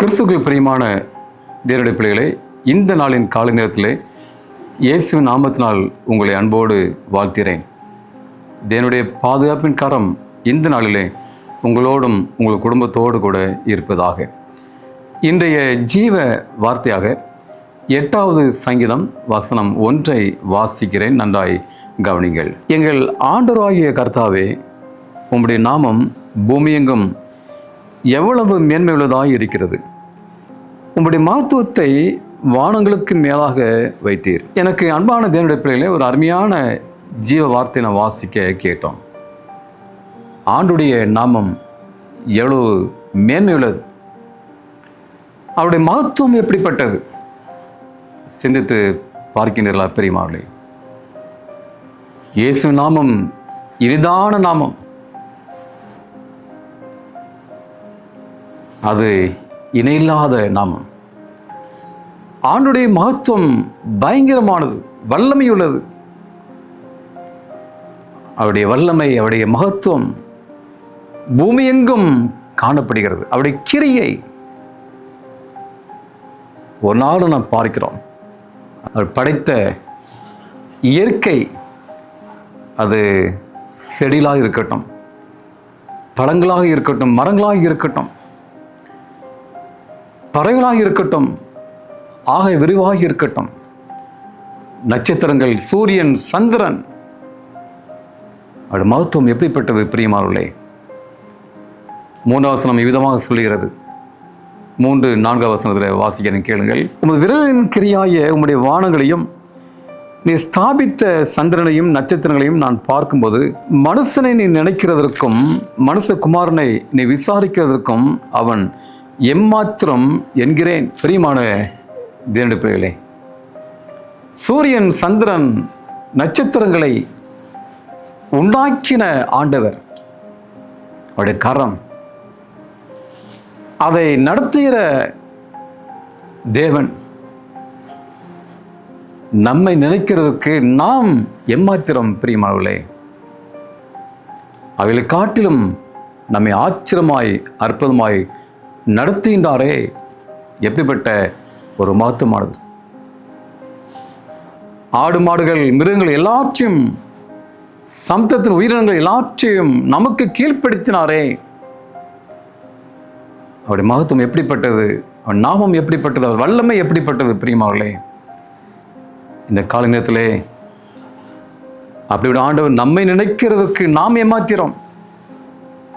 கிறிஸ்துக்கள் பிரியமான தேவனுடைய பிள்ளைகளே இந்த நாளின் காலை நேரத்திலே இயேசுவின் நாமத்தினால் உங்களை அன்போடு வாழ்த்திறேன் தேவனுடைய பாதுகாப்பின் கரம் இந்த நாளிலே உங்களோடும் உங்கள் குடும்பத்தோடு கூட இருப்பதாக. இன்றைய ஜீவ வார்த்தையாக எட்டாவது சங்கீதம் வசனம் ஒன்றை வாசிக்கிறேன். நன்றாய் கவனிங்கள். எங்கள் ஆண்டராகிய கர்த்தாவே உம்முடைய நாமம் பூமியெங்கும் எவ்வளவு மேன்மையுள்ளதாக இருக்கிறது. உங்களுடைய மகத்துவத்தை வானங்களுக்கு மேலாக வைத்தீர். எனக்கு அன்பான தேவனுடைய பிள்ளைகளே ஒரு அருமையான ஜீவ வார்த்தை நான் வாசிக்க கேட்டோம். ஆண்டுடைய நாமம் எவ்வளவு மேன்மையுள்ளது. அவருடைய மகத்துவம் எப்படிப்பட்டது? சிந்தித்து பார்க்கின்றீர்களா பெரியமாவளே இயேசு நாமம் இனிதான நாமம். அது இணையில்லாத நாமம் ஆண்டுடைய மகத்துவம் பயங்கரமானது வல்லமை உள்ளது அவருடைய வல்லமை அவருடைய மகத்துவம் பூமி எங்கும் காணப்படுகிறது. அவருடைய கிரியை ஒரு நாள் நாம் பார்க்கிறோம். அவர் படைத்த இயற்கை அது செடிலாக இருக்கட்டும் பழங்களாக இருக்கட்டும் மரங்களாக இருக்கட்டும். பறவைகளாக இருக்கட்டும். ஆக விரிவாக இருக்கட்டும். நட்சத்திரங்கள் சூரியன் சந்திரன். அவருடைய மகத்துவம் எப்படிப்பட்டது பிரியமானவர்களே? மூன்றாவது வசனம் இவ்விதமாக சொல்லுகிறது. மூன்று நான்காவது வசனத்தில் வாசிக்கிறேன் கேளுங்கள். உமது விரலின் கிரியாய உம்முடைய வானங்களையும் நீ ஸ்தாபித்த சந்திரனையும் நட்சத்திரங்களையும் நான் பார்க்கும்போது மனுஷனை நீ நினைக்கிறதற்கும் மனுஷகுமாரனை நீ விசாரிக்கிறதற்கும் அவன் எம்மாத்திரம் என்கிறேன். பிரியமான தேவனுடைய பிள்ளைகளே சூரியன் சந்திரன் நட்சத்திரங்களை உண்டாக்கின ஆண்டவர். அவருடைய கரம். அதை நடத்துகிற தேவன். நம்மை நினைக்கிறதுக்கு நாம் எம்மாத்திரம் பிரியமானவர்களே அவளை காட்டிலும் நம்மை ஆச்சரியமாய் அற்புதமாய் நடத்துகின்றாரே. எப்படிப்பட்ட ஒரு மகத்துவமானது? ஆடு மாடுகள் மிருகங்கள் எல்லாற்றையும் சமத்தத்தின் உயிரினங்கள் எல்லாற்றையும் நமக்கு கீழ்ப்படுத்தினாரே. அவருடைய மகத்துவம் எப்படிப்பட்டது? அவர் நாமம் எப்படிப்பட்டது? அவர் வல்லமை எப்படிப்பட்டது? பிரியமாவர்களே இந்த கால நேரத்திலே அப்படி ஒரு ஆண்டவர் நம்மை நினைக்கிறதுக்கு நாம் ஏமாத்திரோம்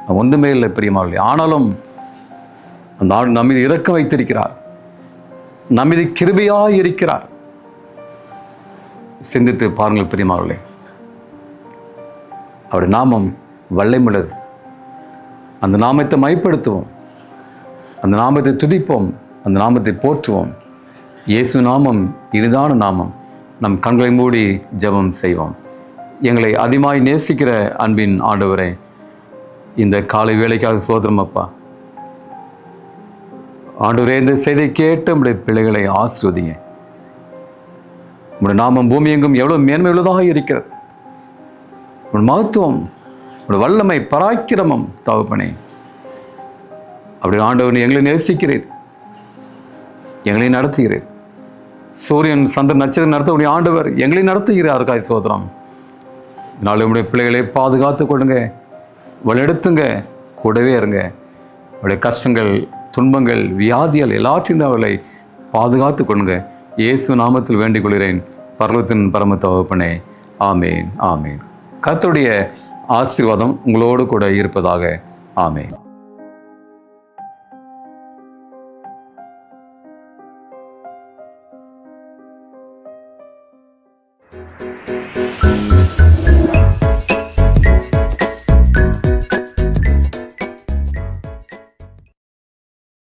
ஒன்றுமே இல்லை பிரியமாவர்களே ஆனாலும் அந்த ஆண்டு நம்மீது இறக்கம் வைத்திருக்கிறார். நம்மீது கிருபையாய் இருக்கிறார். சிந்தித்து பாருங்கள் பிரியமாவர்களே அவருடைய நாமம் வல்லமுள்ளது. அந்த நாமத்தை மைப்படுத்துவோம். அந்த நாமத்தை துதிப்போம். அந்த நாமத்தை போற்றுவோம். இயேசு நாமம் இனிதான நாமம். நம் கண்களை மூடி ஜெபம் செய்வோம். எங்களை அதிகமாய் நேசிக்கிற அன்பின் ஆண்டவரே இந்த காலை வேலைக்காக சோதரம் அப்பா. ஆண்டவரே இந்த செய்தி கேட்டு நம்முடைய பிள்ளைகளை ஆசிர்வதிங்க. உங்களுடைய நாமம் பூமி எங்கும் எவ்வளோ மேன்மை உள்ளதாக இருக்கிறது. உன் மகத்துவம் உன் வல்லமை பராக்கிரமம் தவப்பனே அப்படி ஆண்டவர் எங்களை நேசிக்கிறேன் எங்களை நடத்துகிறீர். சூரியன் சந்திரன் நட்சத்திரம் நடத்தக்கூடிய ஆண்டவர் எங்களை நடத்துகிறார் சோதரம் நாளை உடைய பிள்ளைகளை பாதுகாத்து கொள்ளுங்க வளெடுத்துங்க கூடவே இருங்க. அவருடைய கஷ்டங்கள் துன்பங்கள் வியாதிகள் எல்லாற்றையும் அவர்களை பாதுகாத்து கொள்க. இயேசு நாமத்தில் வேண்டிக் கொள்கிறேன் பர்வத்தின் பரம தகப்பனே. ஆமேன் ஆமேன். கத்துடைய ஆசீர்வாதம் உங்களோடு கூட இருப்பதாக. ஆமேன்.